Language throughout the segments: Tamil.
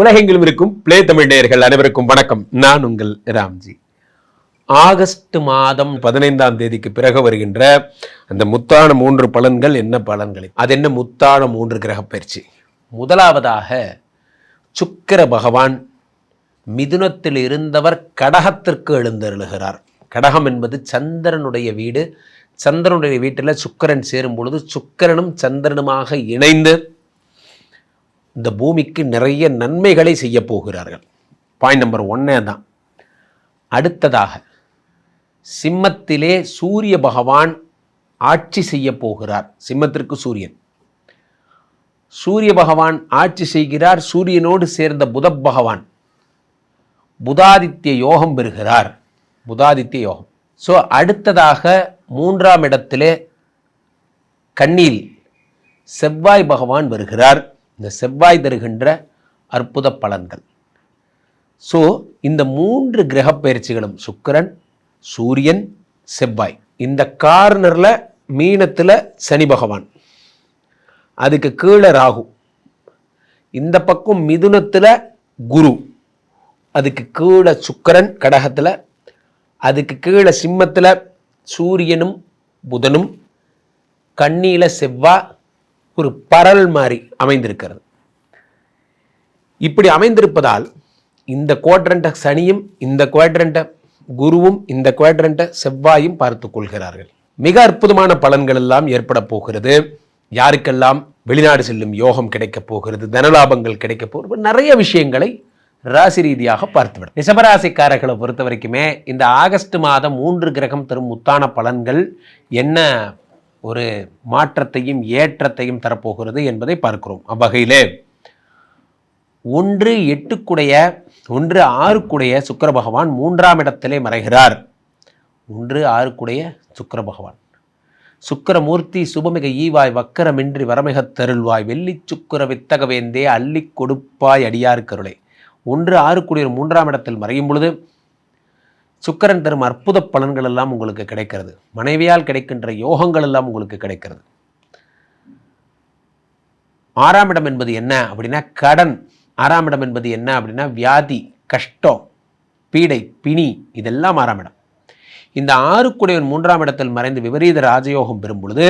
உலகெங்கிலும் இருக்கும் பிளே தமிழ் நேயர்கள் அனைவருக்கும் வணக்கம். நான் உங்கள் ராம்ஜி. ஆகஸ்ட் மாதம் பதினைந்தாம் தேதிக்கு பிறகு வருகின்ற அந்த முத்தான மூன்று பலன்கள் என்ன பலன்கள்? அது என்ன முத்தான மூன்று கிரக பயிற்சி? முதலாவதாக சுக்கிர பகவான் மிதுனத்தில் இருந்தவர் கடகத்திற்கு எழுந்தருளுகிறார். கடகம் என்பது சந்திரனுடைய வீடு. சந்திரனுடைய வீட்டில் சுக்கிரன் சேரும் பொழுது சுக்கரனும் சந்திரனுமாக இணைந்து இந்த பூமிக்கு நிறைய நன்மைகளை செய்ய போகிறார்கள். பாயிண்ட் நம்பர் ஒன்னே தான் அடுத்ததாக சிம்மத்திலே சூரிய பகவான் ஆட்சி செய்ய போகிறார். சிம்மத்திற்கு சூரியன். சூரிய பகவான் ஆட்சி செய்கிறார். சூரியனோடு சேர்ந்த புத பகவான் புதாதித்ய யோகம் பெறுகிறார். புதாதித்ய யோகம். ஸோ அடுத்ததாக மூன்றாம் இடத்திலே கண்ணில் செவ்வாய் பகவான் வருகிறார். இந்த செவ்வாய் தருகின்ற அற்புத பலன்கள். ஸோ இந்த மூன்று கிரக பயிற்சிகளும் சுக்கிரன் சூரியன் செவ்வாய். இந்த கார்னரில் மீனத்தில் சனி பகவான். அதுக்கு கீழே ராகு. இந்த பக்கம் மிதுனத்தில் குரு. அதுக்கு கீழே சுக்கிரன் கடகத்தில். அதுக்கு கீழே சிம்மத்தில் சூரியனும் புதனும். கண்ணியில் செவ்வாய் ஒரு பரல் மாதிரி அமைந்திருக்கிறது. இப்படி அமைந்திருப்பதால் இந்த குவாட்ரண்ட்டை சனியும் இந்த குவாட்ரண்ட்டை குருவும் இந்த குவாட்ரண்ட்டை செவ்வாயும் பார்த்து கொள்கிறார்கள். மிக அற்புதமான பலன்கள் எல்லாம் ஏற்பட போகிறது. யாருக்கெல்லாம் வெளிநாடு செல்லும் யோகம் கிடைக்கப் போகிறது தனலாபங்கள் கிடைக்கப் போகிறது நிறைய விஷயங்களை ராசி ரீதியாக பார்த்துவிடும் ரிஷபராசிக்காரர்களை பொறுத்த வரைக்குமே இந்த ஆகஸ்ட் மாதம் மூன்று கிரகம் தரும் முத்தான பலன்கள் என்ன ஒரு மாற்றத்தையும் ஏற்றத்தையும் தரப்போகிறது என்பதை பார்க்கிறோம். அவ்வகையிலே ஒன்று எட்டுக்குடைய ஒன்று ஆறுக்குடைய சுக்கர பகவான் மூன்றாம் இடத்திலே மறைகிறார். ஒன்று ஆறுக்குடைய சுக்கர பகவான். சுக்கரமூர்த்தி சுபமிக ஈவாய் வக்கரமின்றி வரமிகத் தருள்வாய். வெள்ளிச் சுக்கிர வித்தகவேந்தே அள்ளி கொடுப்பாய் அடியார் கருளை. ஒன்று ஆறுக்குடைய மூன்றாம் இடத்தில் மறையும் பொழுது சுக்கிரன் தரும் அற்புத பலன்கள் எல்லாம் உங்களுக்கு கிடைக்கிறது. மனைவியால் கிடைக்கின்ற யோகங்கள் எல்லாம் உங்களுக்கு கிடைக்கிறது. ஆறாம் இடம் என்பது என்ன அப்படின்னா கடன். ஆறாம் இடம் என்பது என்ன அப்படின்னா வியாதி கஷ்டம் பீடை பிணி இதெல்லாம் ஆறாம் இடம். இந்த ஆறுக்குடையவன் மூன்றாம் இடத்தில் மறைந்து விபரீத ராஜயோகம் பெறும் பொழுது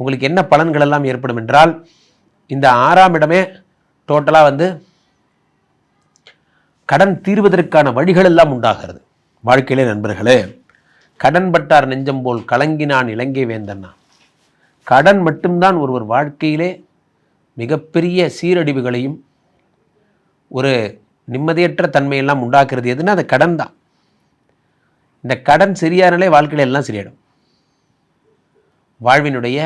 உங்களுக்கு என்ன பலன்கள் எல்லாம் ஏற்படும் என்றால் இந்த ஆறாம் இடமே டோட்டலாக வந்து கடன் தீர்வதற்கான வழிகள் எல்லாம் உண்டாகிறது. வாழ்க்கையிலே நண்பர்களே கடன் பட்டார் நெஞ்சம் போல் கலங்கினான் இலங்கை வேந்தன்னா கடன் மட்டும்தான் ஒருவர் வாழ்க்கையிலே மிகப்பெரிய சீரழிவுகளையும் ஒரு நிம்மதியற்ற தன்மையெல்லாம் உண்டாக்குறது எதுன்னா அது கடன் தான். இந்த கடன் சரியானாலே வாழ்க்கையில எல்லாம் சரியாயிடும். வாழ்வினுடைய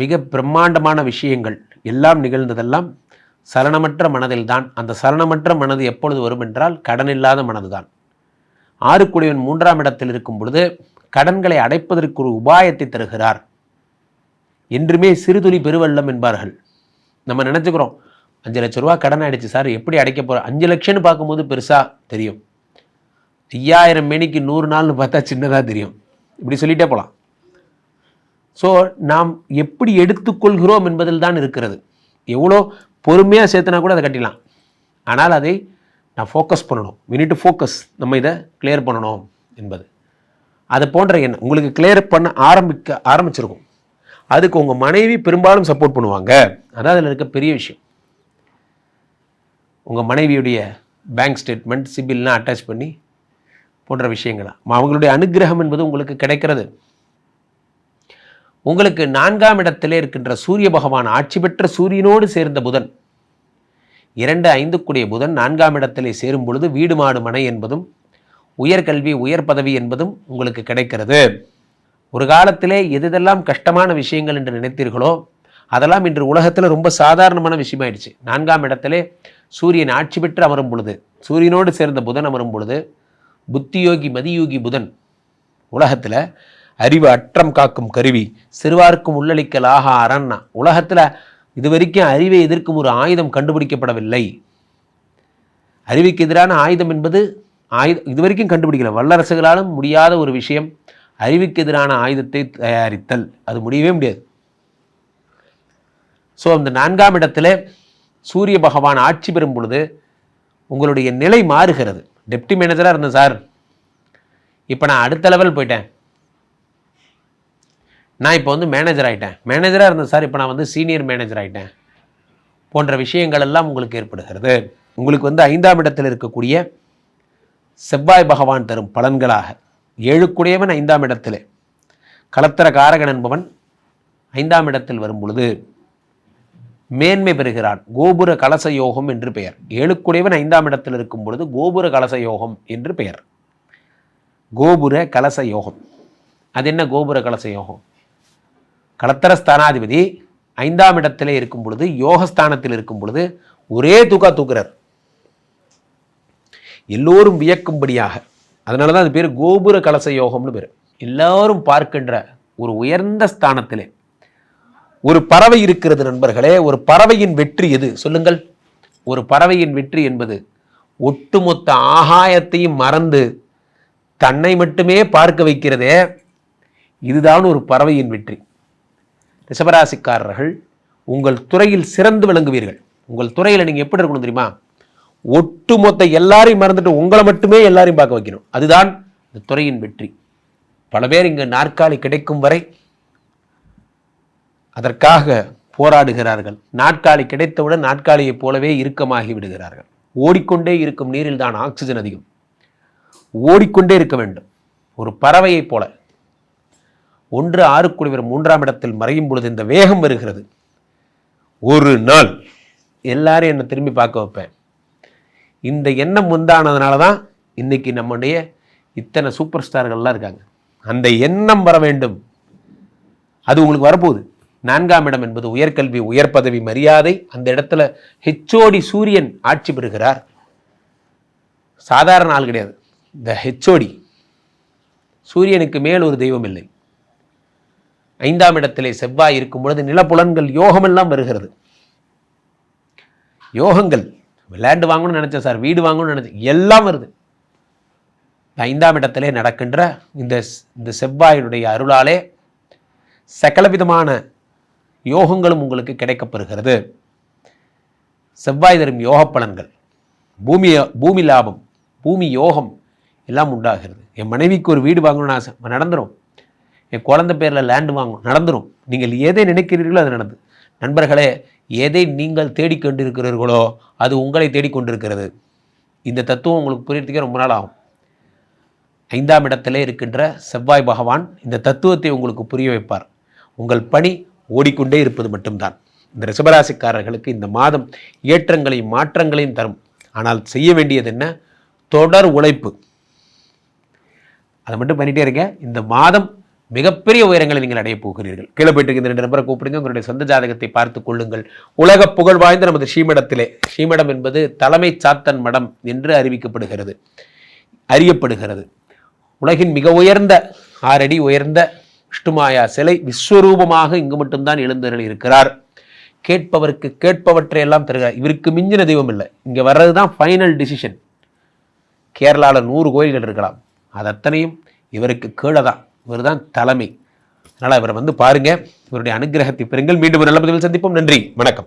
மிக பிரம்மாண்டமான விஷயங்கள் எல்லாம் நிகழ்ந்ததெல்லாம் சலனமற்ற மனதில்தான். அந்த சலனமற்ற மனது எப்பொழுது வரும் என்றால் கடன் இல்லாத மனதுதான். ஆறுக்குடியவன் மூன்றாம் இடத்தில் இருக்கும் பொழுது கடன்களை அடைப்பதற்கு ஒரு உபாயத்தை தருகிறார். என்றுமே சிறுதுளி பெருவெள்ளம் என்பார்கள். நம்ம நினச்சிக்கிறோம் அஞ்சு லட்ச ரூபா கடன் ஆயிடுச்சு சார் எப்படி அடைக்க போகிறோம் அஞ்சு லட்சம்னு பார்க்கும்போது பெருசாக தெரியும். ஐயாயிரம் மணிக்கு நூறு நாள்னு பார்த்தா சின்னதாக தெரியும். இப்படி சொல்லிட்டே போகலாம் ஸோ நாம் எப்படி எடுத்துக்கொள்கிறோம் என்பதில் தான் இருக்கிறது. எவ்வளோ பொறுமையாக சேர்த்துனா கூட அதை கட்டிடலாம். ஆனால் அதை நான் ஃபோக்கஸ் பண்ணணும். We ஃபோக்கஸ் நம்ம இதை கிளியர் பண்ணணும் என்பது. அது போன்ற என்ன உங்களுக்கு கிளியர் பண்ண ஆரம்பிக்க ஆரம்பிச்சிருக்கும். அதுக்கு உங்கள் மனைவி பெரும்பாலும் சப்போர்ட் பண்ணுவாங்க. அதான் அதில் இருக்க பெரிய விஷயம். உங்கள் மனைவியுடைய பேங்க் ஸ்டேட்மெண்ட் சிபில்லாம் அட்டாச் பண்ணி போன்ற விஷயங்களா? அவங்களுடைய அனுக்கிரகம் என்பது உங்களுக்கு கிடைக்கிறது. உங்களுக்கு நான்காம் இடத்திலே இருக்கின்ற சூரிய பகவான் ஆட்சி பெற்ற சூரியனோடு சேர்ந்த புதன். இரண்டு ஐந்துக்குடைய புதன் நான்காம் இடத்திலே சேரும் பொழுது வீடு மாடு மனை என்பதும் உயர்கல்வி உயர் பதவி என்பதும் உங்களுக்கு கிடைக்கிறது. ஒரு காலத்திலே எதெல்லாம் கஷ்டமான விஷயங்கள் என்று நினைத்தீர்களோ அதெல்லாம் இன்று உலகத்தில் ரொம்ப சாதாரணமான விஷயமாயிடுச்சு. நான்காம் இடத்திலே சூரியன் ஆட்சி பெற்று அமரும் பொழுது சூரியனோடு சேர்ந்த புதன் அமரும் பொழுது புத்தியோகி மதியோகி புதன் உலகத்தில் அறிவு அற்றம் காக்கும் கருவி. சிறுவார்க்கும் உள்ளளிக்கல் ஆகா அரண்ணா உலகத்தில் இதுவரைக்கும் அறிவை எதிர்க்கும் ஒரு ஆயுதம் கண்டுபிடிக்கப்படவில்லை. அறிவுக்கு எதிரான ஆயுதம் என்பது ஆயுதம் இதுவரைக்கும் கண்டுபிடிக்கல. வல்லரசுகளாலும் முடியாத ஒரு விஷயம் அறிவுக்கு எதிரான ஆயுதத்தை தயாரித்தல். அது முடியவே முடியாது. ஸோ அந்த நான்காம் இடத்துல சூரிய பகவான் ஆட்சி பெறும் பொழுது உங்களுடைய நிலை மாறுகிறது. டெப்டி மேனேஜராக இருந்தேன் சார். இப்போ நான் அடுத்த லெவல் போயிட்டேன். நான் இப்போ வந்து மேனேஜர் ஆகிட்டேன் மேனேஜராக இருந்தேன் சார் இப்போ நான் வந்து சீனியர் மேனேஜர் ஆகிட்டேன் போன்ற விஷயங்கள் எல்லாம் உங்களுக்கு ஏற்படுகிறது. உங்களுக்கு வந்து ஐந்தாம் இடத்தில் இருக்கக்கூடிய செவ்வாய் பகவான் தரும் பலன்களாக ஏழுக்குடையவன் ஐந்தாம் இடத்தில். கலத்தர காரகன் என்பவன் ஐந்தாம் இடத்தில் வரும் பொழுது மேன்மை பெறுகிறான். கோபுர கலச யோகம் என்று பெயர். ஏழுக்குடையவன் ஐந்தாம் இடத்தில் இருக்கும் பொழுது கோபுர கலச யோகம் என்று பெயர். கோபுர கலச யோகம் அது என்ன கோபுர கலச யோகம் கலத்தர ஸ்தானாதிபதி ஐந்தாம் இடத்திலே இருக்கும் பொழுது யோகஸ்தானத்தில் இருக்கும் பொழுது ஒரே தூக்கா தூக்குறார். எல்லோரும் வியக்கும்படியாக. அதனால தான் அது பேர் கோபுர கலச யோகம்னு பேர். எல்லாரும் பார்க்கின்ற ஒரு உயர்ந்த ஸ்தானத்திலே ஒரு பறவை இருக்கிறது நண்பர்களே ஒரு பறவையின் வெற்றி எது? சொல்லுங்கள். ஒரு பறவையின் வெற்றி என்பது ஒட்டுமொத்த ஆகாயத்தையும் மறந்து தன்னை மட்டுமே பார்க்க வைக்கிறதே இதுதான் ஒரு பறவையின் வெற்றி. ரிஷபராசிக்காரர்கள் உங்கள் துறையில் சிறந்து விளங்குவீர்கள். உங்கள் துறையில் நீங்கள் எப்படி இருக்கணும் தெரியுமா? ஒட்டுமொத்த எல்லாரையும் மறந்துட்டு உங்களை மட்டுமே எல்லாரையும் பார்க்க வைக்கணும். அதுதான் இந்த துறையின் வெற்றி. பல பேர் இங்கு நாற்காலி கிடைக்கும் வரை அதற்காக போராடுகிறார்கள். நாற்காலி கிடைத்தவுடன் நாற்காலியைப் போலவே இறுக்கமாகி விடுகிறார்கள். ஓடிக்கொண்டே இருக்கும் நீரில் தான் ஆக்சிஜன் அதிகம். ஓடிக்கொண்டே இருக்க வேண்டும். ஒரு பறவையைப் போல. ஒன்று ஆறுக்குடிவர் மூன்றாம் இடத்தில் மறையும் பொழுது இந்த வேகம் வருகிறது. ஒரு நாள் எல்லாரும் என்னை திரும்பி பார்க்க வைப்பேன். இந்த எண்ணம் உண்டானதுனால தான் இன்றைக்கி நம்முடைய இத்தனை சூப்பர் ஸ்டார்கள்லாம் இருக்காங்க. அந்த எண்ணம் வர வேண்டும். அது உங்களுக்கு வரப்போகுது. நான்காம் இடம் என்பது உயர்கல்வி உயர் பதவி மரியாதை. அந்த இடத்துல ஹெச்ஓடி சூரியன் ஆட்சி பெறுகிறார். சாதாரண ஆள் கிடையாது. இந்த ஹெச்ஓடி சூரியனுக்கு மேல் ஒரு தெய்வம் இல்லை. ஐந்தாம் இடத்திலே செவ்வாய் இருக்கும் பொழுது நிலப்புலன்கள் யோகமெல்லாம் வருகிறது. யோகங்கள். லேண்டு வாங்கணும்னு நினைச்சேன் சார் வீடு வாங்கணும்னு நினைச்சேன். எல்லாம் வருது. ஐந்தாம் இடத்திலே நடக்கின்ற இந்த இந்த செவ்வாயினுடைய அருளாலே சகலவிதமான யோகங்களும் உங்களுக்கு கிடைக்கப்பெறுகிறது. செவ்வாய் தரும் யோக பலன்கள் பூமி பூமி லாபம் பூமி யோகம் எல்லாம் உண்டாகிறது. என் மனைவிக்கு ஒரு வீடு வாங்கணும்னு ஆசை. நடந்துரும். என் குழந்தை பேரில் லேண்டு வாங்கும் நடந்துடும் நீங்கள் எதை நினைக்கிறீர்களோ அது நடந்து. நண்பர்களே எதை நீங்கள் தேடிக்கொண்டிருக்கிறீர்களோ அது உங்களை தேடிக்கொண்டிருக்கிறது இந்த தத்துவம் உங்களுக்கு புரியறதுக்கே ரொம்ப நாள் ஆகும். ஐந்தாம் இடத்திலே இருக்கின்ற செவ்வாய் பகவான் இந்த தத்துவத்தை உங்களுக்கு புரிய வைப்பார். உங்கள் பணி ஓடிக்கொண்டே இருப்பது மட்டும்தான். இந்த ரிஷபராசிக்காரர்களுக்கு இந்த மாதம் ஏற்றங்களையும் மாற்றங்களையும் தரும். ஆனால் செய்ய வேண்டியது என்ன? தொடர் உழைப்பு. அதை மட்டும் பண்ணிட்டே இருங்க இந்த மாதம் மிகப்பெரிய உயரங்களை நீங்கள் அடைய போகிறீர்கள். கீழே போயிட்டு இருக்க இந்த ரெண்டு நபரை கூப்பிடுங்க. உங்களுடைய சொந்த ஜாதகத்தை பார்த்து கொள்ளுங்கள். உலக புகழ் வாய்ந்த நமது ஸ்ரீமடத்திலே. ஸ்ரீமடம் என்பது தலைமை சாத்தன் மடம் என்று அறிவிக்கப்படுகிறது. அறியப்படுகிறது. உலகின் மிக உயர்ந்த ஆறடி உயர்ந்த விஷ்ணுமாயா சிலை விஸ்வரூபமாக இங்கு மட்டும்தான் எழுந்தருள் இருக்கிறார். கேட்பவருக்கு கேட்பவற்றை எல்லாம் தருகிறார் இவருக்கு மிஞ்சின தெய்வம் இல்லை. இங்கே வர்றது தான் ஃபைனல் டிசிஷன் கேரளாவில் நூறு கோயில்கள் இருக்கலாம். அது அத்தனையும் இவருக்கு கீழே தான் இவர் தான் தலைமை. அதனால் இவரை வந்து பாருங்கள் இவருடைய அனுகிரகத்தை பெறுங்கள். மீண்டும் ஒரு நல்ல பதிவில் சந்திப்போம். நன்றி. வணக்கம்.